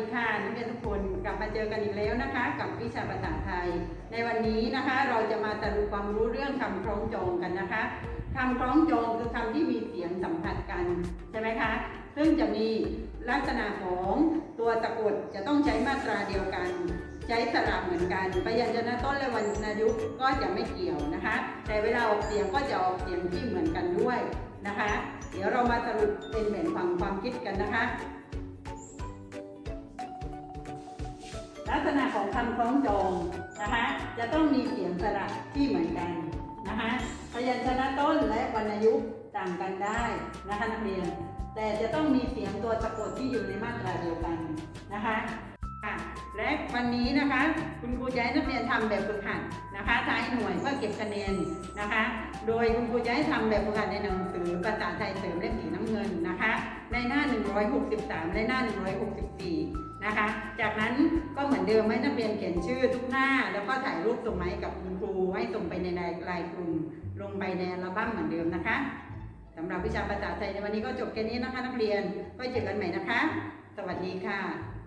ีค่ะนักเจอกันอีกแล้วนะคะ กับวิชาภาษาไทย ในวันนี้นะคะเราจะมาสรุปความรู้เรื่องคำคล้องจองกันนะคะคำคล้องจองคือคำที่มีเสียงสัมผัสกันใช่ไหมคะซึ่งจะมีลักษณะของตัวสะกดจะต้องใช้มาตราเดียวกัน ใช้สระเหมือนกันพยัญชนะต้นและวรรณยุกต์ก็จะไม่เกี่ยวนะคะ แต่เวลาออกเสียงก็จะออกเสียงที่เหมือนกันด้วยนะคะ เดี๋ยวเรามาสรุปเป็นแผนความความคิดกันนะคะ คำคล้องจองนะคะจะต้องมีเสียงสระที่เหมือนกันนะคะพยัญชนะต้นและวรรณยุกต์ต่างกันได้นะคะนักเรียน แต่จะต้องมีเสียงตัวสะกดที่อยู่ในมาตราเดียวกันนะคะและวันนี้นะคะคุณครูจะให้นักเรียนทำแบบฝึกหัดนะคะท้ายหน่วยเพื่อเก็บคะแนนนะคะ โดยคุณครูจะให้ทำแบบฝึกหัดในหนังสือภาษาไทยเสริมเล่มสีน้ำเงินนะคะ ในหน้า 163 และหน้า 164 นะคะ จากนั้น เดิมให้นักเรียนเขียนชื่อทุกหน้า แล้วก็ถ่ายรูปส่งมาให้กับคุณครูให้ส่งไปในไลน์กลุ่ม ลงไปในอัลบั้มเหมือนเดิมนะคะสำหรับวิชาภาษาไทยในวันนี้ก็จบแค่นี้นะคะ นักเรียนไว้เจอกันใหม่นะคะ สวัสดีค่ะ